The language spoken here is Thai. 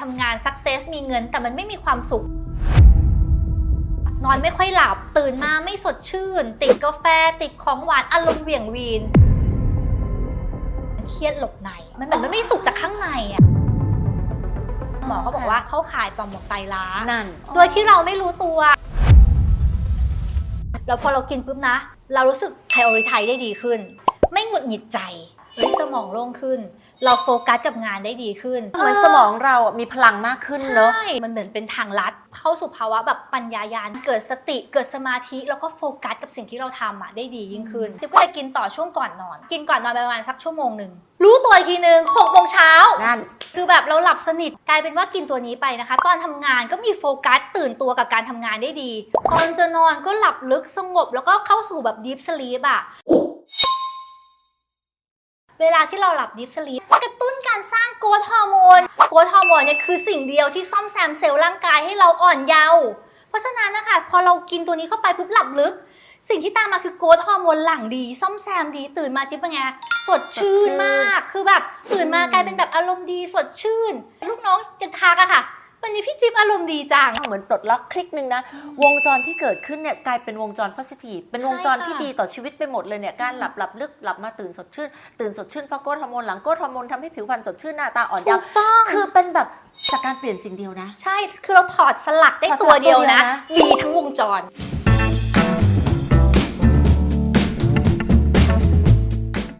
ทำงานสักเซสมีเงิน แต่มันไม่มีความสุข นอนไม่ค่อยหลับตื่นมาไม่สดชื่น ติดกาแฟติดของหวานอารมณ์เหวี่ยงวีน เครียดหลบใน มันเหมือนมันไม่สุขจากข้างในอะหมอเขาบอกว่าเขาขายต่อมหมวกไตล้านั่น โดยที่เราไม่รู้ตัว แล้วพอเรากินปุ๊บนะ เรารู้สึก prioritize ได้ดีขึ้น ไม่หงุดหงิดใจ เฮ้ยสมองโล่งขึ้น เราโฟกัสกับงานได้ดีขึ้นเหมือนสมองเราอะมีพลังมากขึ้นเนอะใช่มันเหมือนเป็นทางลัด เข้าสู่ภาวะแบบปัญญายาณเกิดสติเกิดสมาธิแล้วก็โฟกัสกับสิ่งที่เราทำอะได้ดียิ่งขึ้นจิ๊บก็จะกินต่อช่วงก่อนนอน กินก่อนนอนประมาณสักชั่วโมงหนึ่งรู้ตัวอีกทีนึงหกโมงเช้า นั่น คือแบบเราหลับสนิทกลายเป็นว่ากินตัวนี้ไปนะคะ ตอนทำงานก็มีโฟกัสตื่นตัวกับการทำงานได้ดี ตอนจะนอนก็หลับลึกสงบแล้วก็เข้าสู่แบบดีฟสลีปอะ เวลาที่เราหลับดีฟสลีปกระตุ้นการสร้างโกรทฮอร์โมนโกรทฮอร์โมนเนี่ยคือสิ่งเดียวที่ซ่อมแซมเซลล์ร่างกายให้เราอ่อนเยาว์เพราะฉะนั้นนะคะพอเรากินตัวนี้เข้าไปปุ๊บหลับลึก สิ่งที่ตามมาคือโกรทฮอร์โมนหลั่งดีซ่อมแซมดีตื่นมาจิ๊บเป็นไงสดชื่นมาก คือแบบตื่นมากลายเป็นแบบอารมณ์ดีสดชื่น ลูกน้องจะทักอะค่ะวั นนี้พี่จิ๊บอารมณ์ดีจัง เหมือนปลดล็อกคลิกหนึ่งนะ วงจรที่เกิดขึ้นเนี่ยกลายเป็นวงจร positive เป็นวงจรใช่ค่ะที่ดีต่อชีวิตไปหมดเลยเนี่ยการหลับหลับลึกหลับมาตื่นสดชื่น ตื่นสดชื่นเพราะโกรทฮอร์โมนหลังโกรทฮอร์โมนทำให้ผิวพรรณสดชื่นหน้าตาอ่อนถูเยาว์กต้องคือเป็นแบบจากการเปลี่ยนสิ่งเดียวนะ ใช่คือเราถอดสลักได้ถอดสตัลัวกเดียวนะตัวเดียวนะดีทั้งวงจร